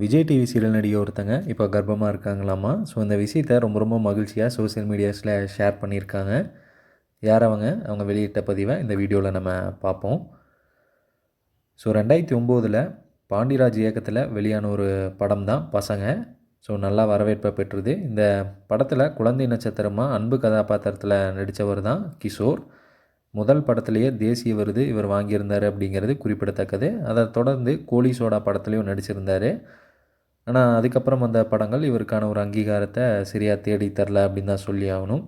Vijay TV serial நடிகை ஒருத்தங்க. இப்போ கர்ப்பமாக இருக்காங்களாமா? ஸோ இந்த விஷயத்தை ரொம்ப ரொம்ப மகிழ்ச்சியாக சோஷியல் மீடியாஸில் ஷேர் பண்ணியிருக்காங்க. யார் அவங்க? அவங்க வெளியிட்ட பதிவை இந்த வீடியோவில் நம்ம பார்ப்போம். ஸோ ரெண்டாயிரத்தி ஒம்போதில் பாண்டிராஜ் இயக்கத்தில் வெளியான ஒரு படம் தான் பசங்க. ஸோ நல்லா வரவேற்பை பெற்றது. இந்த படத்தில் குழந்தை நட்சத்திரமாக அன்பு கதாபாத்திரத்தில் நடித்தவர் தான் கிஷோர். முதல் படத்துலேயே தேசிய விருது இவர் வாங்கியிருந்தார் அப்படிங்கிறது குறிப்பிடத்தக்கது. அதை தொடர்ந்து கோலி சோடா படத்துலேயும் நடிச்சிருந்தார். ஆனால் அதுக்கப்புறம் வந்த படங்கள் இவருக்கான ஒரு அங்கீகாரத்தை சரியாக தேடி தரல அப்படின்னு தான் சொல்லி ஆகணும்.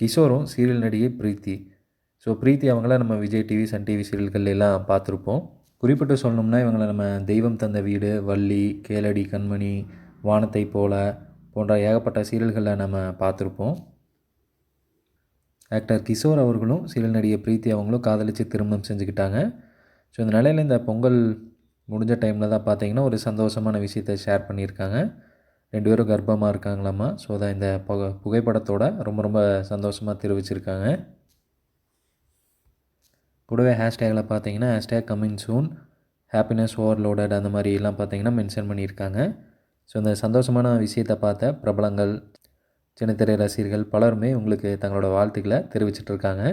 கிஷோரும் சீரியல் நடிகை பிரீத்தி. ஸோ பிரீத்தி அவங்கள நம்ம விஜய் டிவி சன் டிவி சீரியல்கள் எல்லாம் பார்த்துருப்போம். குறிப்பிட்டு சொல்லணும்னா இவங்களை நம்ம தெய்வம் தந்த வீடு வள்ளி கேளடி கண்மணி வானத்தை போல போன்ற ஏகப்பட்ட சீரியல்களில் நம்ம பார்த்துருப்போம். ஆக்டர் கிஷோர் அவர்களும் சீரியல் நடிகை பிரீத்தி அவங்களும் காதலித்து திருமணம் செஞ்சுக்கிட்டாங்க. ஸோ இந்த நிலையில் இந்த பொங்கல் முடிஞ்ச டைமில் தான் பார்த்தீங்கன்னா ஒரு சந்தோஷமான விஷயத்தை ஷேர் பண்ணியிருக்காங்க. ரெண்டு பேரும் கர்ப்பமாக இருக்காங்களாம்மா ஸோ தான் இந்த புகை புகைப்படத்தோட ரொம்ப ரொம்ப சந்தோஷமாக தெரிவிச்சிருக்காங்க. கூடவே ஹேஷ்டேகில் பார்த்தீங்கன்னா hashtag coming soon happiness overloaded அந்த மாதிரி எல்லாம் பார்த்தீங்கன்னா மென்ஷன் பண்ணியிருக்காங்க. ஸோ இந்த சந்தோஷமான விஷயத்தை பார்த்த பிரபலங்கள் சின்னத்திரை ரசிகர்கள் பலருமே உங்களுக்கு தங்களோட வாழ்த்துக்களை தெரிவிச்சிட்ருக்காங்க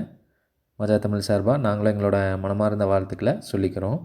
மஜா தமிழ் சார்பாக நாங்களும் எங்களோட மனமார்ந்த வாழ்த்துக்களை சொல்லிக்கிறோம்.